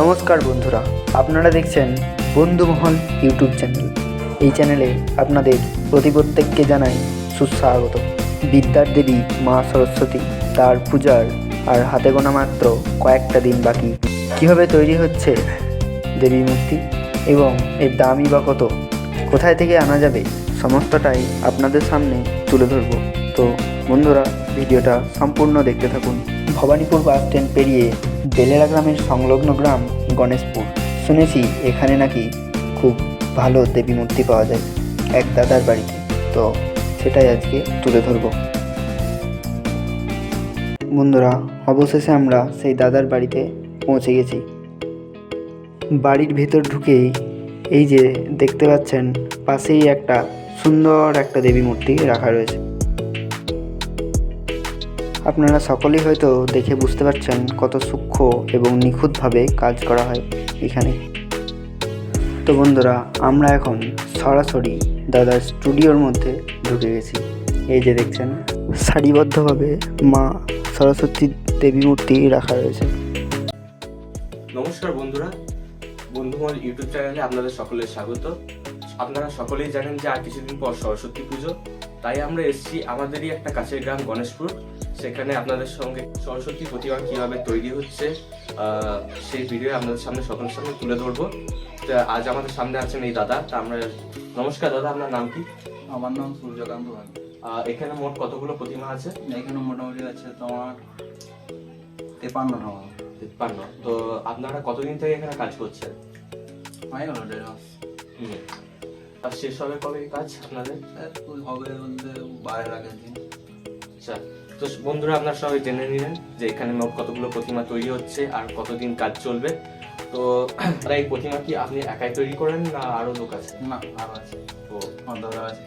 নমস্কার বন্ধুরা, আপনারা দেখছেন বন্ধুমহল ইউটিউব চ্যানেল। এই চ্যানেলে আপনাদের প্রতি প্রত্যেককে জানাই সুস্বাগত। বিদ্যার দেবী মা সরস্বতী, তার পূজার আর হাতে গোনা মাত্র কয়েকটা দিন বাকি। কীভাবে তৈরি হচ্ছে দেবী মূর্তি এবং এর দামই বা কত? কোথায় থেকে আনা যাবে? সমস্তটাই আপনাদের সামনে তুলে ধরবো। তো বন্ধুরা, ভিডিওটা সম্পূর্ণ দেখতে থাকুন। ভবানীপুর বাস স্ট্যান্ড পেরিয়ে বেলেরা গ্রামের সংলগ্ন গ্রাম গণেশপুর। শুনেছি এখানে নাকি খুব ভালো দেবী মূর্তি পাওয়া যায় এক দাদার বাড়িতে। তো সেটাই আজকে তুলে ধরবো। বন্ধুরা, অবশেষে আমরা সেই দাদার বাড়িতে পৌঁছে গেছি। বাড়ির ভেতর ঢুকেই এই যে দেখতে পাচ্ছেন, পাশেই একটা সুন্দর একটা দেবী মূর্তি রাখা রয়েছে। আপনারা সকলেই হয়তো দেখে বুঝতে পারছেন কত সূক্ষ্ম এবং নিখুঁতভাবে কাজ করা হয় এখানে। তো বন্ধুরা, আমরা এখন সরাসরি দাদার স্টুডিওর মধ্যে ঢুকে গেছি। এই যে দেখছেন, সারিবদ্ধভাবে মা সরস্বতী দেবী মূর্তি রাখা রয়েছে। নমস্কার বন্ধুরা। বন্ধুমল ইউটিউব চ্যানেলে আপনাদের সকলের স্বাগত। আপনারা সকলেই জানেন যে আর কিছুদিন পর সরস্বতী পুজো। তাই আমরা এসেছি আমাদেরই একটা কাছের গ্রাম গণেশপুর। সেখানে আপনাদের সঙ্গে সরস্বতী প্রতিমা কীভাবে তৈরি হচ্ছে সেই ভিডিও আপনাদের সামনে সকলের সামনে তুলে ধরবো। তো আজ আমাদের সামনে আছেন এই দাদা তা আমরা নমস্কার দাদা আপনার নাম কি? আমার নাম সূর্যকান্ত ভাই। এখানে মোট কতগুলো প্রতিমা আছে? এখানে মোটামুটি আছে তোমার তেপান্ন টাকা তিপ্পান্ন তো আপনারা কতদিন থেকে এখানে কাজ করছেন? হয়ে গেল দেড় মাস। আর শেষ হবে কবে কাজ আপনাদের? হবে বলতে বাইরের আগের দিন। আচ্ছা। তো বন্ধুরা আপনার সবাই জেনে নিলেন যে এখানে মোট কতগুলো প্রতিমা তৈরি হচ্ছে আর কতদিন কাজ চলবে। তো তারা এই প্রতিমা কি আপনি একাই তৈরি করেন না আরও লোক আছে? না আরও আছে। তো আমার দাদা আছে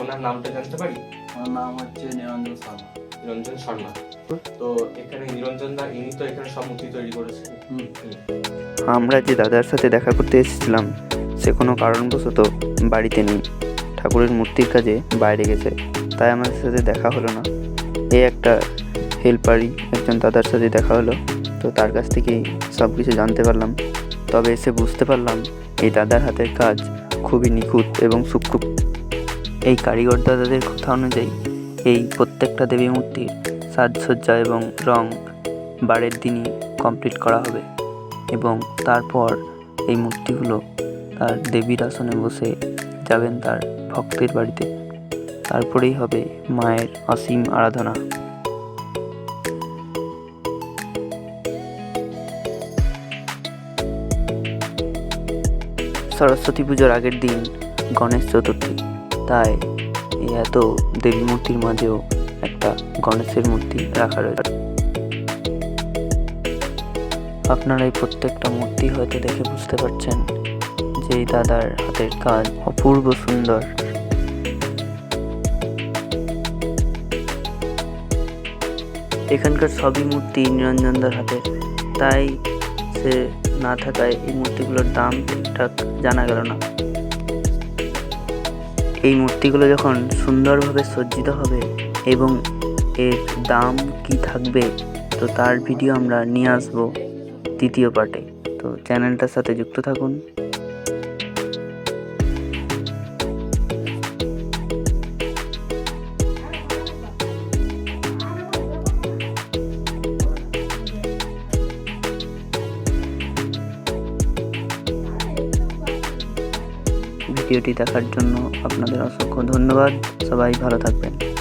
ওনার নামটা জানতে পারি? ওনার নাম হচ্ছে নিরঞ্জন শর্মা। নিরঞ্জন শর্মা। তো এখানে নিরঞ্জন দা ইনি তো এখানে সব মূর্তি তৈরি করেছেন। হুম। আমরা যে দাদার সাথে দেখা করতে এসেছিলাম সে কোনো কারণবশত বাড়িতে নেই। ঠাকুরের মূর্তির কাজে বাইরে গেছে তাই আমাদের সাথে দেখা হলো না। এই একটা হেল্পারই একজন দাদার সাথে দেখা হলো। তো তার কাছ থেকেই সব কিছু জানতে পারলাম। তবে এসে বুঝতে পারলাম, এই দাদার হাতের কাজ খুবই নিখুঁত এবং সূক্ষ্ম এই কারিগর দাদাদের কথা অনুযায়ী, এই প্রত্যেকটা দেবী মূর্তির সাজসজ্জা এবং রং বারের দিনই কমপ্লিট করা হবে এবং তারপর এই মূর্তিগুলো তার দেবীর আসনে বসে যাবেন তার ভক্তের বাড়িতে। তারপরেই হবে মায়ের অসীম আরাধনা। সরস্বতী পুজোর আগের দিন গণেশ চতুর্থী, তাই এত দেবী মূর্তির মাঝেও একটা গণেশের মূর্তি রাখা রয়েছে। আপনারা এই প্রত্যেকটা মূর্তি হয়তো দেখে বুঝতে পারছেন যে এই দাদার হাতের কাজ অপূর্ব সুন্দর। এখানকার সবই মূর্তি নিরঞ্জনদার হাতের। তাই সে না থাকায় এই মূর্তিগুলোর দাম ঠিকঠাক জানা গেল না। এই মূর্তিগুলো যখন সুন্দরভাবে সজ্জিত হবে এবং এর দাম কি থাকবে, তো তার ভিডিও আমরা নিয়ে আসব দ্বিতীয় পার্টে। তো চ্যানেলটার সাথে যুক্ত থাকুন। ভিডিওটি দেখার জন্য আপনাদের অসংখ্য ধন্যবাদ। সবাই ভালো থাকবেন।